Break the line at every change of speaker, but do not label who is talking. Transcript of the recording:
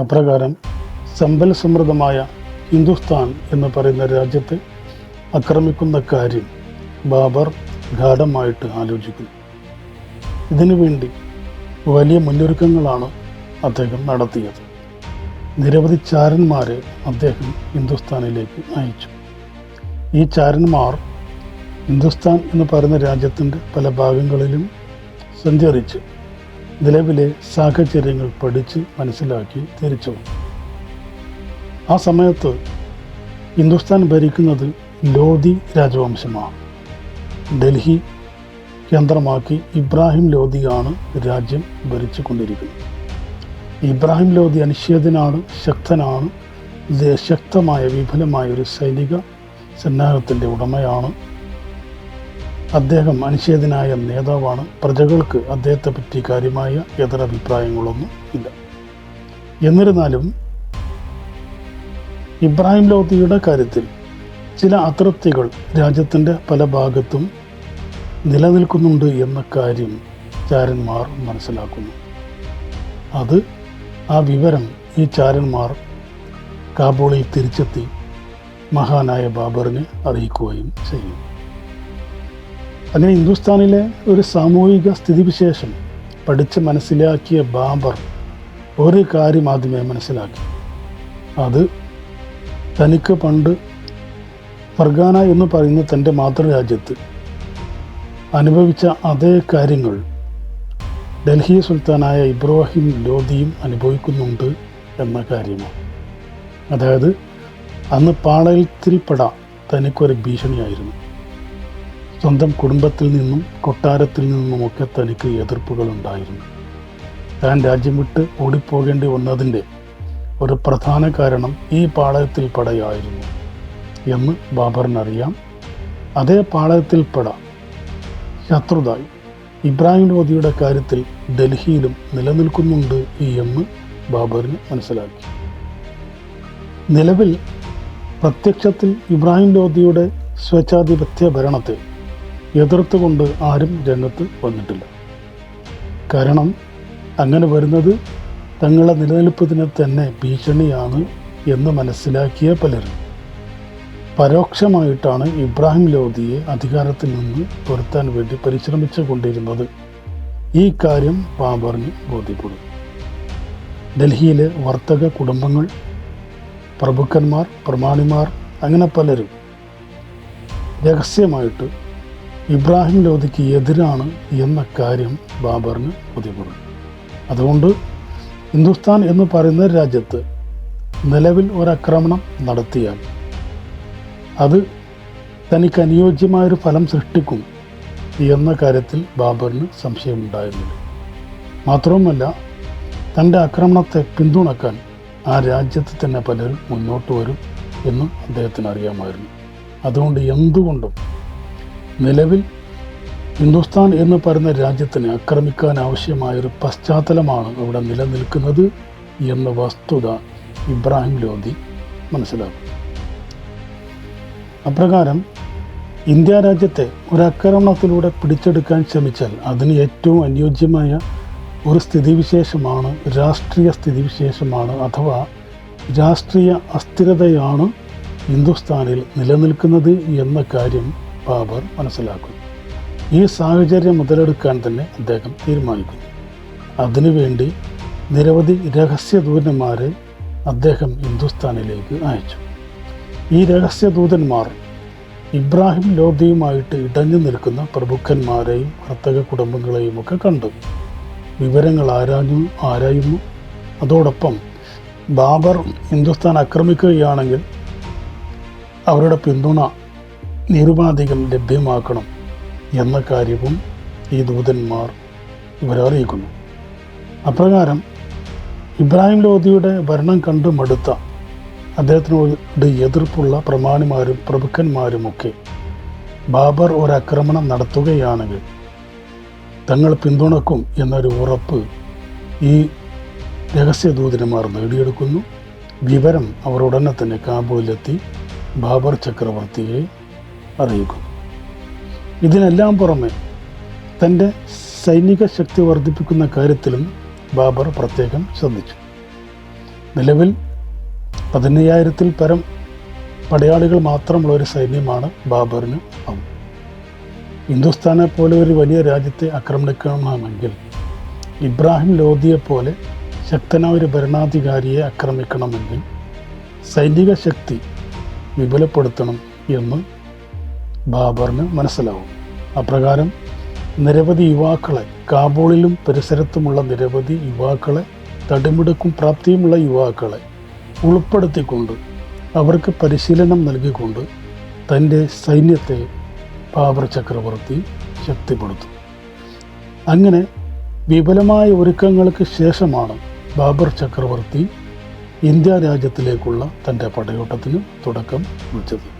അപ്രകാരം സമ്പൽ സമൃദ്ധമായ ഹിന്ദുസ്ഥാൻ എന്ന് പറയുന്ന രാജ്യത്തെ ആക്രമിക്കുന്ന കാര്യം ബാബർ ഗാഠമായിട്ട് ആലോചിക്കുന്നു. ഇതിനുവേണ്ടി വലിയ മുന്നൊരുക്കങ്ങളാണ് അദ്ദേഹം നടത്തിയത്. നിരവധി ചാരന്മാരെ അദ്ദേഹം ഹിന്ദുസ്ഥാനിലേക്ക് അയച്ചു. ഈ ചാരന്മാർ ഹിന്ദുസ്ഥാൻ എന്ന് പറയുന്ന രാജ്യത്തിന്റെ പല ഭാഗങ്ങളിലും സഞ്ചരിച്ച് നിലവിലെ സാഹചര്യങ്ങൾ പഠിച്ച് മനസ്സിലാക്കി തിരിച്ചു. ആ സമയത്ത് ഹിന്ദുസ്ഥാൻ ഭരിക്കുന്നത് ലോധി രാജവംശമാണ്. ഡൽഹി കേന്ദ്രമാക്കി ഇബ്രാഹിം ലോധിയാണ് രാജ്യം ഭരിച്ചു ഭരിച്ചുകൊണ്ടിരിക്കുന്നത്. ഇബ്രാഹിം ലോധി അനിശ്ചിതനാണ് ശക്തനാണ് ശക്തമായ വിപുലമായ ഒരു സൈനിക സന്നാഹത്തിന്റെ ഉടമയാണ് അദ്ദേഹം അനിശ്ചിതനായ നേതാവാണ്. പ്രജകൾക്ക് അദ്ദേഹത്തെ പറ്റി കാര്യമായ എതിരഭിപ്രായങ്ങളൊന്നും ഇല്ല. എന്നിരുന്നാലും ഇബ്രാഹിം ലോധിയുടെ കാര്യത്തിൽ ചില അതൃപ്തികൾ രാജ്യത്തിന്റെ പല ഭാഗത്തും നിലനിൽക്കുന്നുണ്ട് എന്ന കാര്യം ചാരന്മാർ മനസ്സിലാക്കുന്നു. അത് ആ വിവരം ഈ ചാരന്മാർ കാബൂളിൽ തിരിച്ചെത്തി മഹാനായ ബാബറിനെ അറിയിക്കുകയും ചെയ്യും. അങ്ങനെ ഹിന്ദുസ്ഥാനിലെ ഒരു സാമൂഹിക സ്ഥിതിവിശേഷം പഠിച്ച് മനസ്സിലാക്കിയ ബാബർ ഒരു കാര്യം ആദ്യമേ മനസ്സിലാക്കി. അത് തനിക്ക് പണ്ട് ഫർഗാന എന്ന് പറയുന്ന തന്റെ മാതൃരാജ്യത്ത് അനുഭവിച്ച അതേ കാര്യങ്ങൾ ഡൽഹി സുൽത്താനായ ഇബ്രാഹിം ലോധിയും അനുഭവിക്കുന്നുണ്ട് എന്ന കാര്യമാണ്. അതായത് അന്ന് പാളയത്തിൽപ്പെട തനിക്കൊരു ഭീഷണിയായിരുന്നു. സ്വന്തം കുടുംബത്തിൽ നിന്നും കൊട്ടാരത്തിൽ നിന്നുമൊക്കെ തനിക്ക് എതിർപ്പുകൾ ഉണ്ടായിരുന്നു താൻ രാജ്യം വിട്ട് ഓടിപ്പോകേണ്ടി വന്നതിന്റെ ഒരു പ്രധാന കാരണം ഈ പാളയത്തിൽ പടയായിരുന്നു എന്ന് ബാബറിനറിയാം. അതേ പാളയത്തിൽ പട. ശത്രുതായി ഇബ്രാഹിം ലോധിയുടെ കാര്യത്തിൽ ഡൽഹിയിലും നിലനിൽക്കുന്നുണ്ട് എന്ന് ബാബറിന് മനസ്സിലാക്കി. നിലവിൽ പ്രത്യക്ഷത്തിൽ ഇബ്രാഹിം ലോധിയുടെ സ്വേച്ഛാധിപത്യ ഭരണത്തെ എതിർത്തുകൊണ്ട് ആരും രംഗത്ത് വന്നിട്ടില്ല. കാരണം അങ്ങനെ വരുന്നത് തങ്ങളുടെ നിലനിൽപ്പതിന് തന്നെ ഭീഷണിയാണ് എന്ന് മനസ്സിലാക്കിയ പലരും. പരോക്ഷമായിട്ടാണ് ഇബ്രാഹിം ലോധിയെ അധികാരത്തിൽ നിന്ന് തുരത്താൻ വേണ്ടി പരിശ്രമിച്ചു കൊണ്ടിരുന്നത്. ഈ കാര്യം ബാബറിന് ബോധ്യപ്പെടും. ഡൽഹിയിലെ വർത്തക കുടുംബങ്ങൾ പ്രഭുക്കന്മാർ പ്രമാണിമാർ അങ്ങനെ പലരും രഹസ്യമായിട്ട് ഇബ്രാഹിം ലോധിക്ക് എതിരാണ് എന്ന കാര്യം ബാബറിന് ബോധ്യപ്പെടും അതുകൊണ്ട് ഹിന്ദുസ്ഥാൻ എന്ന് പറയുന്ന രാജ്യത്ത് നിലവിൽ ഒരാക്രമണം നടത്തിയാൽ അത് തനിക്ക് അനുയോജ്യമായൊരു ഫലം സൃഷ്ടിക്കും എന്ന കാര്യത്തിൽ ബാബറിന് സംശയമുണ്ടായിരുന്നില്ല. മാത്രവുമല്ല തന്റെ ആക്രമണത്തെ പിന്തുണക്കാൻ ആ രാജ്യത്ത് തന്നെ പലരും മുന്നോട്ട് വരും എന്നും അദ്ദേഹത്തിന് അറിയാമായിരുന്നു. അതുകൊണ്ട് എന്തുകൊണ്ടും നിലവിൽ ഹിന്ദുസ്ഥാൻ എന്ന് പറയുന്ന രാജ്യത്തിനെ ആക്രമിക്കാൻ ആവശ്യമായൊരു പശ്ചാത്തലമാണ് അവിടെ നിലനിൽക്കുന്നത് എന്ന വസ്തുത ഇബ്രാഹിം ലോധി മനസ്സിലാക്കും. അപ്രകാരം ഇന്ത്യ രാജ്യത്തെ ഒരാക്രമണത്തിലൂടെ പിടിച്ചെടുക്കാൻ ശ്രമിച്ചാൽ അതിന് ഏറ്റവും അനുയോജ്യമായ ഒരു സ്ഥിതിവിശേഷമാണ് രാഷ്ട്രീയ സ്ഥിതിവിശേഷമാണ് അഥവാ രാഷ്ട്രീയ അസ്ഥിരതയാണ് ഹിന്ദുസ്ഥാനിൽ നിലനിൽക്കുന്നത് എന്ന കാര്യം ബാബർ മനസ്സിലാക്കുന്നു. ഈ സാഹചര്യം മുതലെടുക്കാൻ തന്നെ അദ്ദേഹം തീരുമാനിക്കുന്നു. അതിനുവേണ്ടി നിരവധി രഹസ്യദൂതന്മാരെ അദ്ദേഹം ഹിന്ദുസ്ഥാനിലേക്ക് അയച്ചു. ഈ രഹസ്യദൂതന്മാർ ഇബ്രാഹിം ലോധിയുമായിട്ട് ഇടഞ്ഞു നിൽക്കുന്ന പ്രഭുക്കന്മാരെയും വർത്തക കുടുംബങ്ങളെയും ഒക്കെ കണ്ടു. വിവരങ്ങൾ ആരാഞ്ഞു ആരായുന്നു? അതോടൊപ്പം ബാബർ ഹിന്ദുസ്ഥാൻ ആക്രമിക്കുകയാണെങ്കിൽ അവരുടെ പിന്തുണ നിരുപാധികം ലഭ്യമാക്കണം എന്ന കാര്യവും ഈ ദൂതന്മാർ ഇവരെ അറിയിക്കുന്നു. അപ്രകാരം ഇബ്രാഹിം ലോധിയുടെ ഭരണം കണ്ടു മടുത്ത അദ്ദേഹത്തിനോട് എതിർപ്പുള്ള പ്രമാണിമാരും പ്രഭുക്കന്മാരുമൊക്കെ ബാബർ ഒരാക്രമണം നടത്തുകയാണെങ്കിൽ തങ്ങൾ പിന്തുണക്കും എന്നൊരു ഉറപ്പ് ഈ രഹസ്യദൂതന്മാർ നേടിയെടുക്കുന്നു. വിവരം അവർ ഉടനെ തന്നെ കാബൂലെത്തി ബാബർ ചക്രവർത്തിയെ അറിയിക്കുന്നു ഇതിനെല്ലാം പുറമെ തന്റെ സൈനിക ശക്തി വർദ്ധിപ്പിക്കുന്ന കാര്യത്തിലും ബാബർ പ്രത്യേകം ശ്രദ്ധിച്ചു. നിലവിൽ പതിനയ്യായിരത്തിൽ പരം പടയാളികൾ മാത്രമുള്ള ഒരു സൈന്യമാണ് ബാബറിന് ഉള്ളത് ഹിന്ദുസ്ഥാനെ പോലെ ഒരു വലിയ രാജ്യത്തെ ആക്രമിക്കണമെങ്കിൽ ഇബ്രാഹിം ലോധിയെ പോലെ ശക്തനായ ഒരു ഭരണാധികാരിയെ ആക്രമിക്കണമെങ്കിൽ സൈനിക ശക്തി വിപുലപ്പെടുത്തണം എന്ന് ബാബറിന് മനസ്സിലാവും. അപ്രകാരം നിരവധി യുവാക്കളെ കാബൂളിലും പരിസരത്തുമുള്ള നിരവധി യുവാക്കളെ തടിമിടുക്കും പ്രാപ്തിയുമുള്ള യുവാക്കളെ ഉൾപ്പെടുത്തിക്കൊണ്ട് അവർക്ക് പരിശീലനം നൽകിക്കൊണ്ട് തന്റെ സൈന്യത്തെ ബാബർ ചക്രവർത്തി ശക്തിപ്പെടുത്തും. അങ്ങനെ വിപുലമായ ഒരുക്കങ്ങൾക്ക് ശേഷമാണ് ബാബർ ചക്രവർത്തി ഇന്ത്യ രാജ്യത്തിലേക്കുള്ള തന്റെ പടയോട്ടത്തിന് തുടക്കം കുറിച്ചത്.